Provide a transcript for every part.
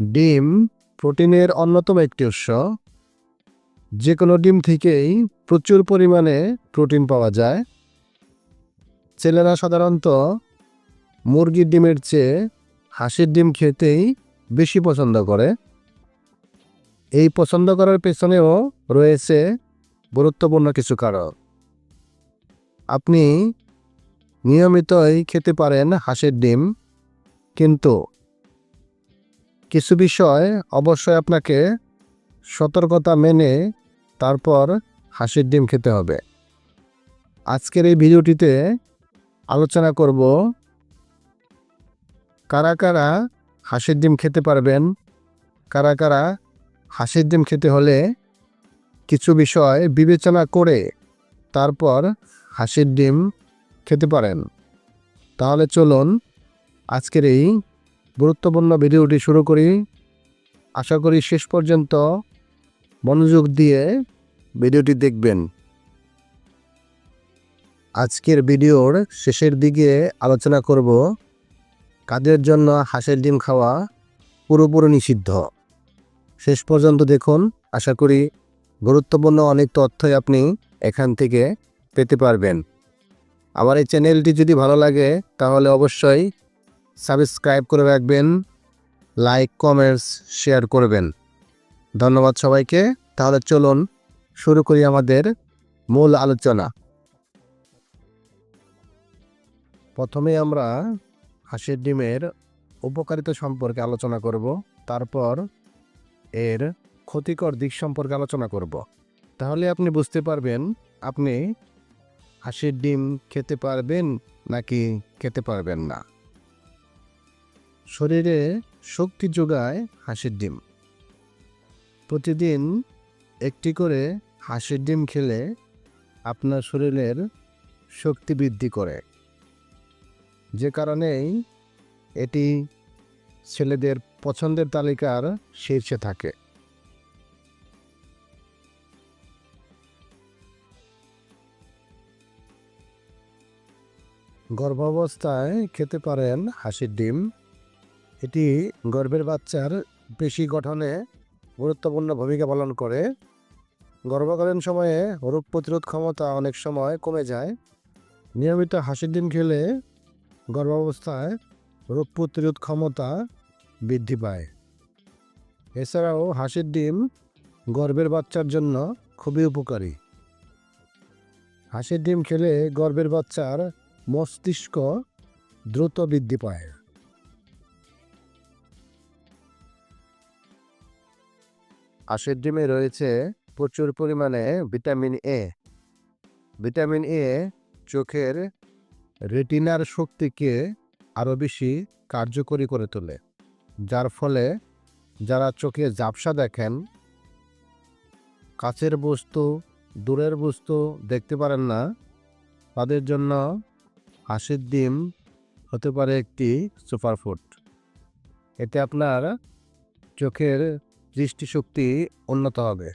ডিম প্রোটিনের অন্যতম একটি উৎস। যে কোনো ডিম থেকেই প্রচুর পরিমাণে প্রোটিন পাওয়া যায়। ছেলেরা সাধারণত মুরগির ডিমের চেয়ে হাঁসের ডিম খেতেই বেশি পছন্দ করে। এই পছন্দ করার পেছনেও রয়েছে গুরুত্বপূর্ণ কিছু কারণ। আপনি নিয়মিতই খেতে পারেন হাঁসের ডিম, কিন্তু কিছু বিষয় অবশ্যই আপনাকে সতর্কতা মেনে তারপর হাঁসের ডিম খেতে হবে। আজকের এই ভিডিওটিতে আলোচনা করব কারা কারা হাঁসের ডিম খেতে পারবেন, কারা কারা হাঁসের ডিম খেতে হলে কিছু বিষয় বিবেচনা করে তারপর হাঁসের ডিম খেতে পারেন। তাহলে চলুন আজকের এই গুরুত্বপূর্ণ ভিডিওটি শুরু করি। আশা করি শেষ পর্যন্ত মনোযোগ দিয়ে ভিডিওটি দেখবেন। আজকের ভিডিওর শেষের দিকে আলোচনা করব কাদের জন্য হাঁসের ডিম খাওয়া পুরোপুরি নিষিদ্ধ। শেষ পর্যন্ত দেখুন, আশা করি গুরুত্বপূর্ণ অনেক তথ্যই আপনি এখান থেকে পেতে পারবেন। আমার এই চ্যানেলটি যদি ভালো লাগে তাহলে অবশ্যই সাবস্ক্রাইব করে রাখবেন, লাইক, কমেন্টস, শেয়ার করবেন। ধন্যবাদ সবাইকে। তাহলে চলুন শুরু করি আমাদের মূল আলোচনা। প্রথমে আমরা হাঁসের ডিমের উপকারিতা সম্পর্কে আলোচনা করব, তারপর এর ক্ষতিকর দিক সম্পর্কে আলোচনা করব। তাহলে আপনি বুঝতে পারবেন, আপনি হাঁসের ডিম খেতে পারবেন নাকি খেতে পারবেন না। শরীরে শক্তি যোগায় হাঁসের ডিম। প্রতিদিন একটি করে হাঁসের ডিম খেলে আপনার শরীরের শক্তি বৃদ্ধি করে। যে কারণেই এটি ছেলেদের পছন্দের তালিকার শীর্ষে থাকে। গর্ভাবস্থায় খেতে পারেন হাঁসের ডিম। এটি গর্ভের বাচ্চার পেশি গঠনে গুরুত্বপূর্ণ ভূমিকা পালন করে। গর্ভকালীন সময়ে রোগ প্রতিরোধ ক্ষমতা অনেক সময় কমে যায়। নিয়মিত হাসির ডিম খেলে গর্ভাবস্থায় রোগ প্রতিরোধ ক্ষমতা বৃদ্ধি পায়। এছাড়াও হাঁসের ডিম গর্ভের বাচ্চার জন্য খুবই উপকারী। হাঁসের ডিম খেলে গর্ভের বাচ্চার মস্তিষ্ক দ্রুত বৃদ্ধি পায়। হাঁসের ডিমে রয়েছে প্রচুর পরিমাণে ভিটামিন এ ভিটামিন এ চোখের রেটিনার শক্তিকে আরও বেশি কার্যকরী করে তোলে, যার ফলে যারা চোখে ঝাপসা দেখেন, কাছের বস্তু, দূরের বস্তু দেখতে পারেন না, তাদের জন্য হাঁসের ডিম হতে পারে একটি সুপারফুড। এতে আপনার চোখের দৃষ্টিশক্তি উন্নত হবে।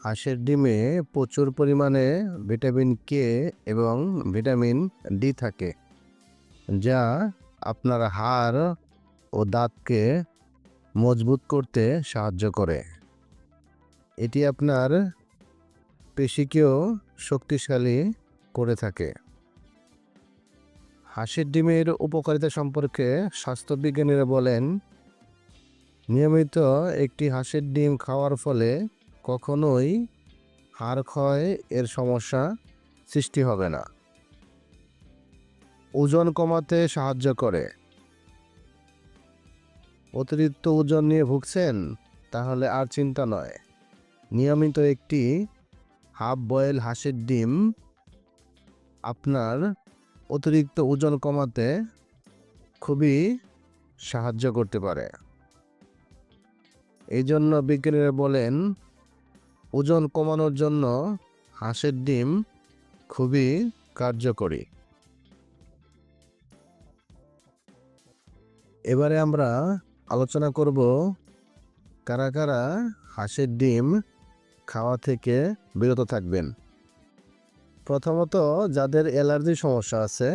হাঁসের ডিমে প্রচুর পরিমাণে ভিটামিন কে এবং ভিটামিন ডি থাকে, যা আপনার হাড় ও দাঁতকে মজবুত করতে সাহায্য করে। এটি আপনার পেশিকেও শক্তিশালী করে থাকে। হাঁসের ডিমের উপকারিতা সম্পর্কে স্বাস্থ্যবিজ্ঞানীরা বলেন, নিয়মিত একটি হাঁসের ডিম খাওয়ার ফলে কখনোই হাড় ক্ষয় এর সমস্যা সৃষ্টি হবে না। ওজন কমাতে সাহায্য করে। অতিরিক্ত ওজন নিয়ে ভুগছেন, তাহলে আর চিন্তা নয়। নিয়মিত একটি হাফ বয়েল হাঁসের ডিম আপনার অতিরিক্ত ওজন কমাতে খুবই সাহায্য করতে পারে। এই জন্য বিজ্ঞানীরা বলেন, ওজন কমানোর জন্য হাঁসের ডিম খুবই কার্যকরী। এবারে আমরা আলোচনা করব কারা কারা হাঁসের ডিম খাওয়া থেকে বিরত থাকবেন। প্রথমত যাদের অ্যালার্জি সমস্যা আছে,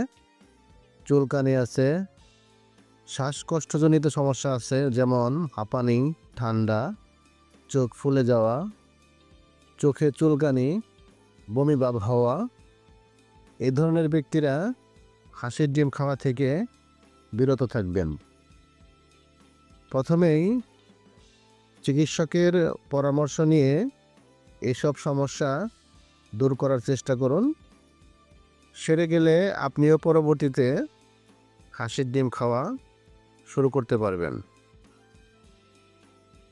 চুলকানি আছে, শ্বাসকষ্টজনিত সমস্যা আছে, যেমন হাঁপানি, ঠান্ডা, চোখ ফুলে যাওয়া, চোখে চুলকানি, বমি ভাব হওয়া এই ধরনের ব্যক্তিরা হাঁসের ডিম খাওয়া থেকে বিরত থাকবেন। প্রথমেই চিকিৎসকের পরামর্শ নিয়ে এসব সমস্যা দূর করার চেষ্টা করুন। সেরে গেলে আপনিও পরবর্তীতে হাসির ডিম খাওয়া শুরু করতে পারবেন।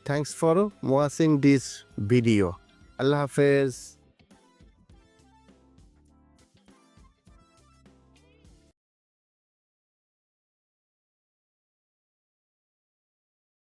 Thanks for watching this video আল্লাহ হাফেজ।